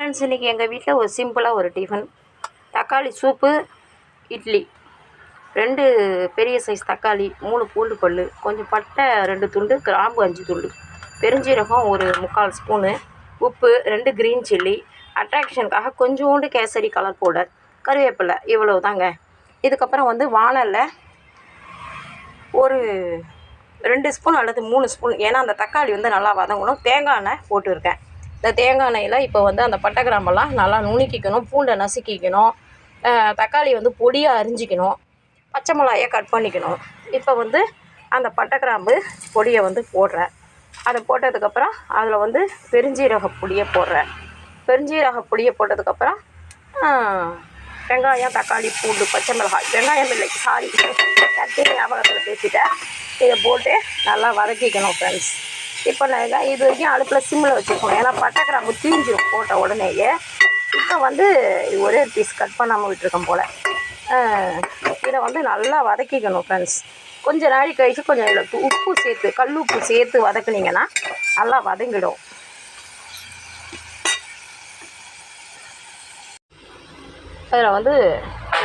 Friends இன்றைக்கி எங்கள் வீட்டில் ஒரு சிம்பிளாக ஒரு டிஃபன். தக்காளி சூப்பு இட்லி. ரெண்டு பெரிய சைஸ் தக்காளி மூணு பூண்டு பல் கொஞ்சம் பட்டை ரெண்டு துண்டு கிராம்பு அஞ்சு துண்டு. பெருஞ்சீரகம் ஒரு முக்கால் ஸ்பூனு உப்பு ரெண்டு க்ரீன் சில்லி அட்ராக்ஷனுக்காக கொஞ்சோண்டு கேசரி கலர் பவுடர் கருவேப்பிலை இவ்வளவு தாங்க இதுக்கப்புறம் வந்து வானலில் ஒரு ரெண்டு ஸ்பூன் அல்லது மூணு ஸ்பூன் ஏன்னா அந்த தக்காளி வந்து நல்லா வதங்கணும். தேங்காய் எண்ணெய் போட்டுருக்கேன். இந்த தேங்காய் எண்ணெயில் இப்போ வந்து அந்த பட்டை கிராம்பெல்லாம் நல்லா நுணுக்கிக்கணும் பூண்டை நசுக்கிக்கணும் தக்காளி வந்து பொடியாக அரிஞ்சிக்கணும் பச்சை மிளகாயை கட் பண்ணிக்கணும். இப்போ வந்து அந்த பட்டை கிராம்பு பொடியை வந்து போடுறேன். அதை போட்டதுக்கப்புறம் அதில் வந்து பெருஞ்சீரக பொடியை போடுறேன். பெருஞ்சீரக பொடியை போட்டதுக்கப்புறம் வெங்காயம் தக்காளி பூண்டு பச்சை மிளகாய் வெங்காயம் இல்லை சாரி கட்டி ஞாபகத்தில் பேசிட்டேன். இதை போட்டு நல்லா வதக்கிக்கணும் ஃப்ரெண்ட்ஸ் இப்போ நான் இது வரைக்கும் அடுப்பில் சிம்மில் வச்சுருக்கோம். ஏன்னா பட்டை கிராம்பு தீஞ்சிரும் போட்ட உடனேயே. இப்போ வந்து இது ஒரே பீஸ் கட் பண்ணாமல் விட்டுருக்கேன் போல். இதை வந்து நல்லா வதக்கிக்கணும் ஃப்ரெண்ட்ஸ் கொஞ்சம் நாழி கழித்து கொஞ்சம் இதில் உப்பு சேர்த்து கல் உப்பு சேர்த்து வதக்குனீங்கன்னா நல்லா வதங்கிடும். அதில் வந்து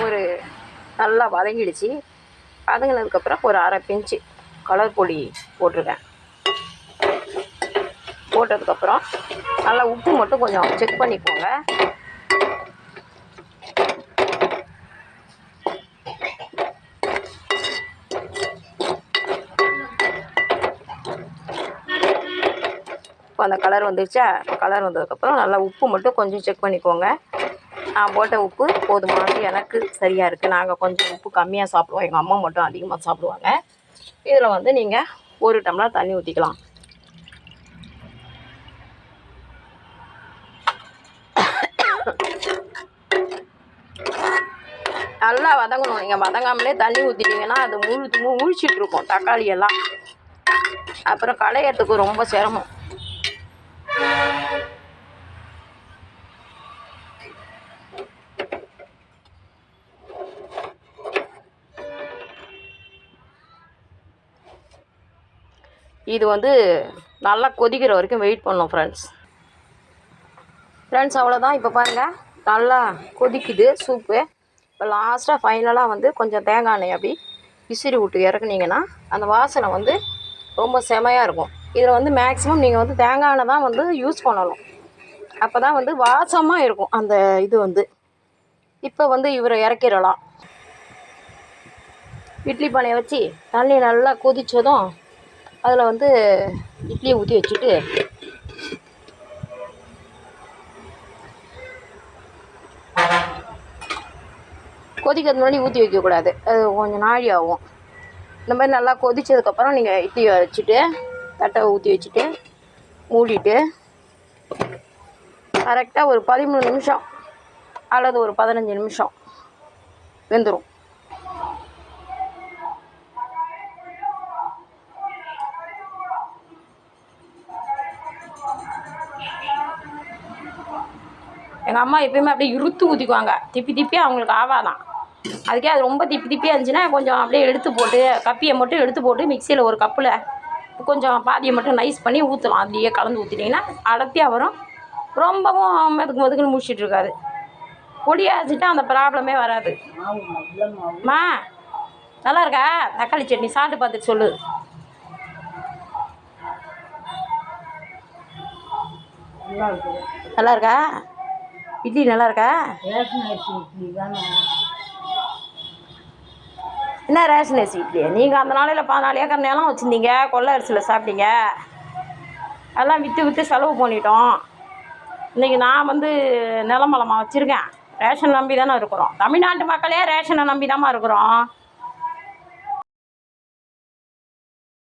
ஒரு நல்லா வதங்கிடுச்சு. வதங்கினதுக்கப்புறம் ஒரு அரை பிஞ்சு கலர் பொடி போட்டிருக்கேன். போட்டதுக்கப்புறம் நல்லா உப்பு மட்டும் கொஞ்சம் செக் பண்ணிக்கோங்க. இப்போ அந்த கலர் வந்துருச்சா? இப்போ கலர் வந்ததுக்கப்புறம் நல்லா உப்பு மட்டும் கொஞ்சம் செக் பண்ணிக்கோங்க. நான் போட்ட உப்பு போதுமானது எனக்கு சரியாக இருக்குது நாங்கள் கொஞ்சம் உப்பு கம்மியாக சாப்பிடுவோம். எங்கள் அம்மா மட்டும் அதிகமாக சாப்பிடுவாங்க. இதில் வந்து நீங்கள் ஒரு டம்ளர் தண்ணி ஊற்றிக்கலாம் நல்லா வதங்கணும். நீங்கள் வதங்காமலே தண்ணி ஊற்றிட்டீங்கன்னா அது முழு முழிச்சிட்டு இருக்கும். தக்காளி எல்லாம். அப்புறம் களையறதுக்கு ரொம்ப சிரமம். இது வந்து நல்லா கொதிக்கிற வரைக்கும் வெயிட் பண்ணோம் ஃப்ரெண்ட்ஸ் ஃப்ரெண்ட்ஸ் அவ்வளோதான் இப்போ பாருங்கள் நல்லா கொதிக்குது சூப்பு இப்போ லாஸ்ட்டாக ஃபைனலாக வந்து கொஞ்சம் தேங்காய் எண்ணெய் அப்படி விசிறி விட்டு இறக்குனீங்கன்னா அந்த வாசனை வந்து ரொம்ப செமையாக இருக்கும். இதில் வந்து மேக்ஸிமம் நீங்கள் வந்து தேங்காய் எண்ணெய் தான் வந்து யூஸ் பண்ணணும். அப்போ தான் வந்து வாசமாக இருக்கும் அந்த இது வந்து. இப்போ வந்து இவரை இறக்கிடலாம். இட்லி பானையை வச்சு தண்ணி நல்லா கொதித்ததும் அதில் வந்து இட்லியை ஊற்றி வச்சுட்டு கொதிக்கிறது முன்னாடி ஊற்றி வைக்கக்கூடாது. அது கொஞ்சம் நாழி ஆகும். இந்த மாதிரி நல்லா கொதித்ததுக்கப்புறம் நீங்கள் இட்லியை வச்சுட்டு தட்டை ஊற்றி வச்சுட்டு மூடிட்டு கரெக்டாக ஒரு பதிமூணு நிமிஷம் அல்லது ஒரு பதினஞ்சு நிமிஷம் வெந்துடும் எங்கள் அம்மா எப்பயுமே அப்படியே இறுத்து ஊற்றிக்குவாங்க திப்பி திப்பி அவங்களுக்கு ஆவாதான். அதுக்கே அது ரொம்ப திப்பி திப்பியாக இருந்துச்சுன்னா கொஞ்சம் அப்படியே எடுத்து போட்டு கப்பியை மட்டும் எடுத்து போட்டு மிக்சியில் ஒரு கப்பில் கொஞ்சம் பாதியை மட்டும் நைஸ் பண்ணி ஊற்றலாம் அதுலேயே கலந்து ஊற்றிட்டிங்கன்னா அடர்த்தியாக வரும். ரொம்பவும் மெதுக்கு மெதுக்குன்னு முடிச்சுட்டு இருக்காது. பொடியாச்சுட்டா அந்த ப்ராப்ளமே வராது. மா நல்லா இருக்கா? தக்காளி சட்னி சாப்பிட்டு பார்த்துட்டு சொல்லு. நல்லா நல்லா இருக்கா? இட்லி நல்லா இருக்கா ரேஷன் அரிசி இட்லி தானே என்ன ரேஷன் அரிசி இட்லி நீங்கள் அந்த நாளையில் பதினாலு ஏக்கர் நிலம் வச்சுருந்தீங்க கொள்ளை அரிசியில் சாப்பிட்டீங்க. அதெல்லாம் விற்று விற்று செலவு பண்ணிட்டோம். இன்றைக்கி நான் வந்து நிலமலமாக வச்சுருக்கேன். ரேஷன் நம்பி தானே இருக்கிறோம். தமிழ்நாட்டு மக்களே ரேஷனை நம்பி தாம்மா இருக்கிறோம்.